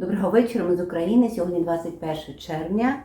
Доброго вечора, ми з України. Сьогодні 21 червня,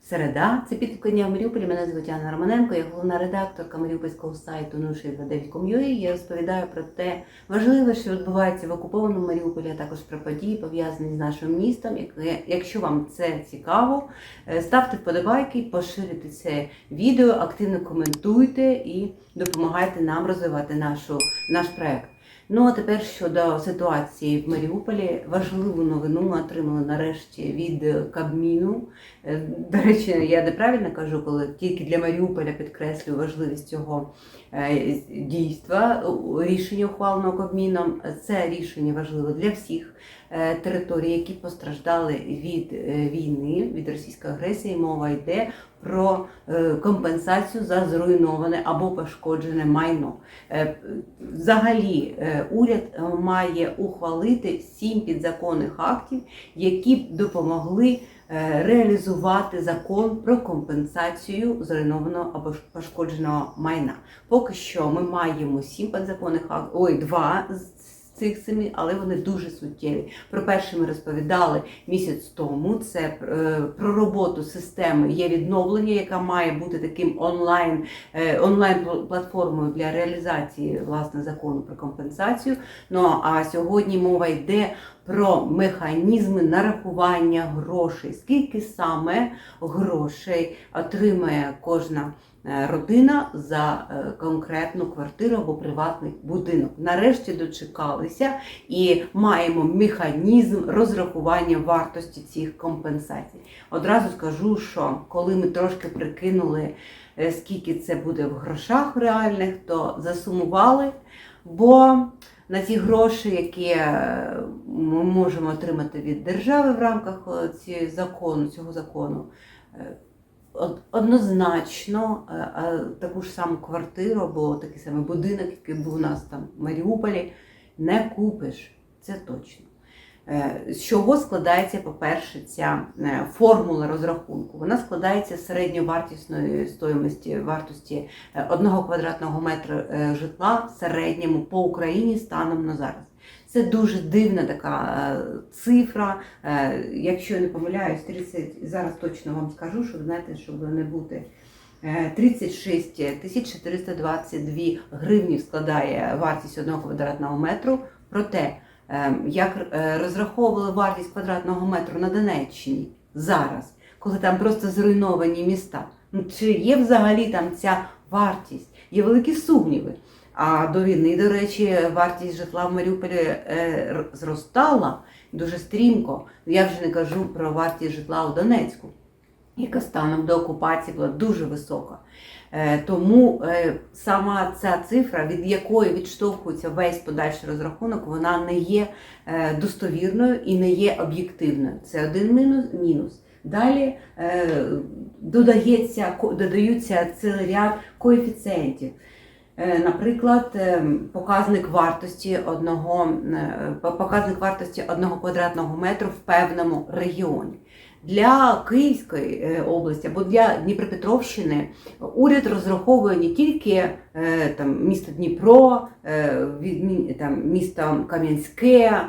середа. Це підкладення в Маріуполі. Мене звуть Анна Романенко, я головна редакторка маріупольського сайту 069.com.ua. Я розповідаю про те важливе, що відбувається в окупованому Маріуполі, а також про події, пов'язані з нашим містом. Якщо вам це цікаво, е, ставте вподобайки, поширюйте це відео, активно коментуйте і допомагайте нам розвивати нашу, наш проект. Ну а тепер щодо ситуації в Маріуполі, важливу новину отримали нарешті від е, Кабміну. Е, До речі, я неправильно кажу, коли тільки для Маріуполя підкреслюю важливість цього е, дійства. Рішення ухваленого Кабміном. Це рішення важливе для всіх е, територій, які постраждали від е, війни, від російської агресії. Мова йде про е, компенсацію за зруйноване або пошкоджене майно. Взагалі, уряд має ухвалити сім підзаконних актів, які б допомогли реалізувати закон про компенсацію зруйнованого або пошкодженого майна. Поки що ми маємо сім підзаконних актів, ой, два з цих семи, але вони дуже суттєві. Про перший ми розповідали місяць тому. Це е, про роботу системи є відновлення, яка має бути таким онлайн е, онлайн-платформою для реалізації власне закону про компенсацію. Ну а сьогодні мова йде про механізми нарахування грошей. Скільки саме грошей отримає кожна родина за е, конкретну квартиру або приватний будинок? Нарешті дочекалися і маємо механізм розрахування вартості цих компенсацій. Одразу скажу, що коли ми трошки прикинули, е, скільки це буде в грошах реальних, то засумували, бо на ті гроші, які е, ми можемо отримати від держави в рамках е, ці- закону, цього закону, е, однозначно е, е, таку ж саму квартиру або такий самий будинок, який був у нас там в Маріуполі, не купиш. Це точно. Е, З чого складається, по-перше, ця формула розрахунку? Вона складається з середньовартісної стоїмості вартості одного квадратного метра житла в середньому по Україні станом на зараз. Це дуже дивна така е, цифра. Е, Якщо я не помиляюсь, 30, зараз точно вам скажу, щоб знаєте, щоб не бути. Е, 36 тисяч 422 гривні складає вартість одного квадратного метру. Проте, е, як е, розраховували вартість квадратного метру на Донеччині зараз, коли там просто зруйновані міста, ну чи є взагалі там ця вартість? Є великі сумніви. А до війни, до речі, вартість житла в Маріуполі е, зростала дуже стрімко. Я вже не кажу про вартість житла у Донецьку, яка станом до окупації була дуже висока. Е, Тому е, сама ця цифра, від якої відштовхується весь подальший розрахунок, вона не є достовірною і не є об'єктивною. Це один мінус. мінус. Далі додається, додаються цілий ряд коефіцієнтів. Е, Наприклад, е, показник вартості одного е, показник вартості одного квадратного метру в певному регіоні. Для Київської області або для Дніпропетровщини уряд розраховує не тільки там, місто Дніпро, там, місто Кам'янське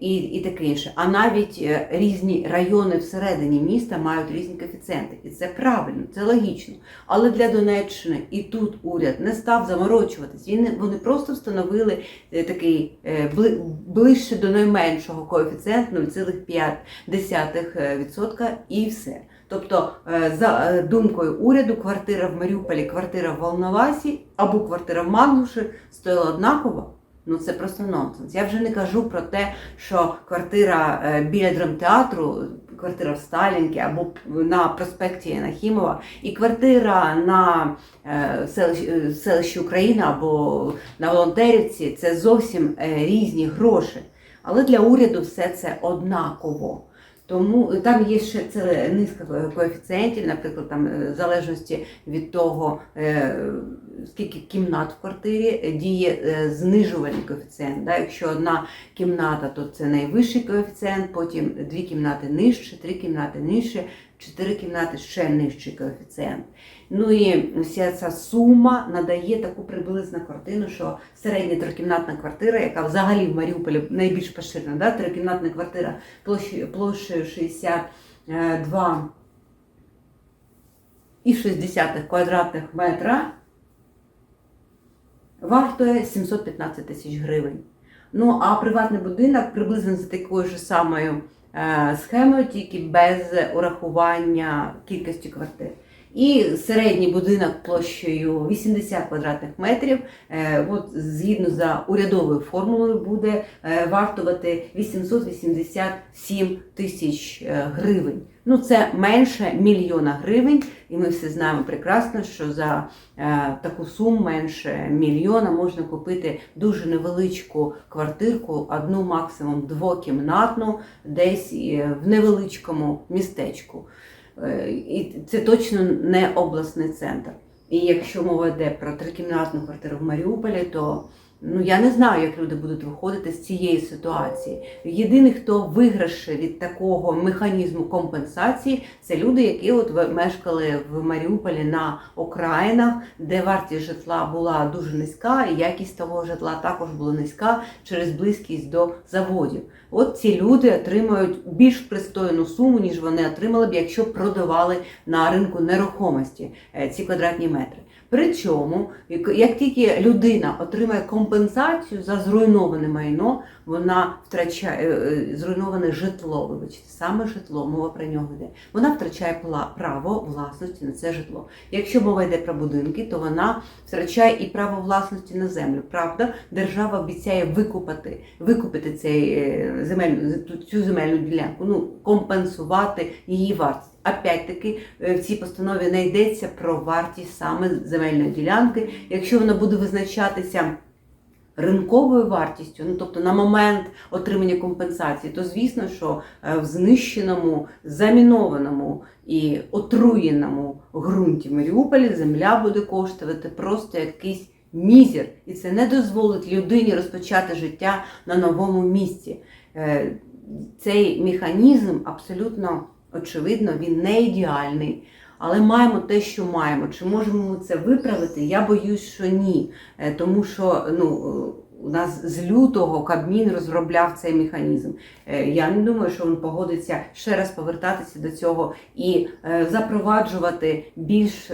і, і таке інше, а навіть е, різні райони всередині міста мають різні коефіцієнти. І це правильно, це логічно. Але для Донеччини і тут уряд не став заморочуватись. Він, вони просто встановили е, такий е, бли- ближче до найменшого коефіцієнт 0,5% і все. Тобто, за думкою уряду, квартира в Маріуполі, квартира в Волновасі або квартира в Мангуші стоїла однаково. Ну це просто нонсенс. Я вже не кажу про те, що квартира е, біля драмтеатру, квартира в Сталінки або на проспекті Нахімова, і квартира на е, селищі, е, селищі Україна або на Волонтерівці це зовсім різні гроші. Але для уряду все це однаково. Тому там є ще ціла низка коефіцієнтів, наприклад, там е, в залежності від того, е, скільки кімнат в квартирі, е, діє е, знижувальний коефіцієнт. Да? Якщо одна кімната, то це найвищий коефіцієнт, потім дві кімнати нижче, три кімнати нижче, 4 кімнати ще нижчий коефіцієнт. Ну і вся ця сума надає таку приблизну картину, що середня трикімнатна квартира, яка взагалі в Маріуполі найбільш поширена, да? трикімнатна квартира площею, площею 62 і 60 квадратних метра, вартує 715 тисяч гривень. Ну, а приватний будинок приблизно за такою ж самою схемою, тільки без урахування кількості квартир. І середній будинок площею 80 квадратних метрів, е, от згідно за урядовою формулою, буде е, вартувати 887 тисяч е, гривень. Ну, це менше мільйона гривень, і ми всі знаємо прекрасно, що за е, таку суму менше мільйона можна купити дуже невеличку квартирку, одну максимум двокімнатну, десь в невеличкому містечку. Е, І це точно не обласний центр. І якщо мова йде про трикімнатну квартиру в Маріуполі, то ну я не знаю, як люди будуть виходити з цієї ситуації. Єдиний, хто виграше від такого механізму компенсації, це люди, які от мешкали в Маріуполі на окраїнах, де вартість житла була дуже низька, і якість того житла також була низька через близькість до заводів. От ці люди отримають більш пристойну суму, ніж вони отримали б, якщо продавали на ринку нерухомості е, ці квадратні метри. Причому, як- тільки людина отримає компенсацію за зруйноване майно, вона втрачає е, е, зруйноване житло, вибачте, саме житло, мова про нього йде. Вона втрачає право власності на це житло. Якщо мова йде про будинки, то вона втрачає і право власності на землю. Правда, держава обіцяє викупити, викупити цей е, земельну цю земельну ділянку, ну компенсувати її вартість. Опять-таки е, в цій постанові не йдеться про вартість саме земельної ділянки. Якщо вона буде визначатися ринковою вартістю, ну тобто на момент отримання компенсації, то звісно, що е, в знищеному, замінованому і отруєному ґрунті Маріуполі земля буде коштувати просто якийсь мізер, і це не дозволить людині розпочати життя на новому місці. Е, Цей механізм абсолютно очевидно, він не ідеальний. Але маємо те, що маємо. Чи можемо ми це виправити? Я боюсь, що ні. Е, Тому що ну, у нас з лютого Кабмін розробляв цей механізм. Е, Я не думаю, що він погодиться ще раз повертатися до цього і е, запроваджувати більш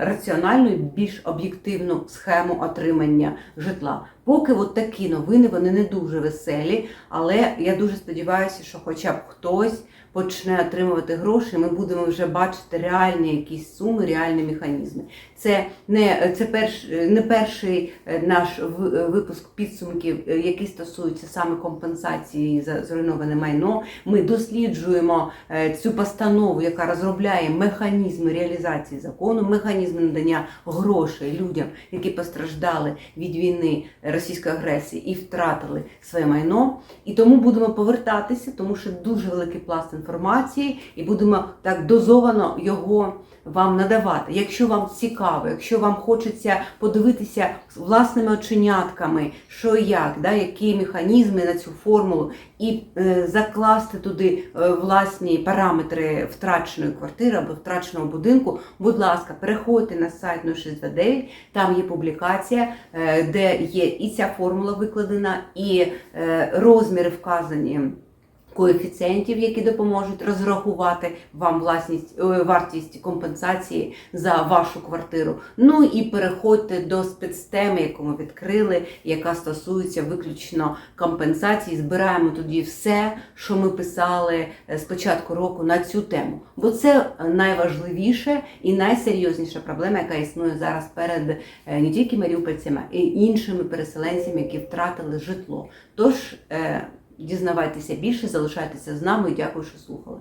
раціональну, і більш об'єктивну схему отримання житла. Поки от такі новини вони не дуже веселі, але я дуже сподіваюся, що хоча б хтось почне отримувати гроші, ми будемо вже бачити реальні якісь суми, реальні механізми. Це не це перш не перший е, наш е, випуск підсумків, е, який стосується саме компенсації за зруйноване майно. Ми досліджуємо е, цю постанову, яка розробляє механізми реалізації закону, механізми надання грошей людям, які постраждали від війни російської агресії і втратили своє майно. І тому будемо повертатися, тому що дуже великий пласт інформації, і будемо так дозовано його вам надавати. Якщо вам цікаво, якщо вам хочеться подивитися власними оченятками, що і як, да, які механізми на цю формулу, і е, закласти туди е, власні параметри втраченої квартири або втраченого будинку, будь ласка, переходьте на сайт 0629, там є публікація, е, де є і ця формула викладена, і е, розміри вказані коефіцієнтів, які допоможуть розрахувати вам власність е, вартість компенсації за вашу квартиру. Ну і переходьте до спецтеми, яку ми відкрили, яка стосується виключно компенсації. Збираємо тоді все, що ми писали е, з початку року на цю тему. Бо це найважливіше і найсерйозніша проблема, яка існує зараз перед е, не тільки маріупольцями, а й іншими переселенцями, які втратили житло. Тож Дізнавайтеся більше, залишайтеся з нами. Дякую, що слухали.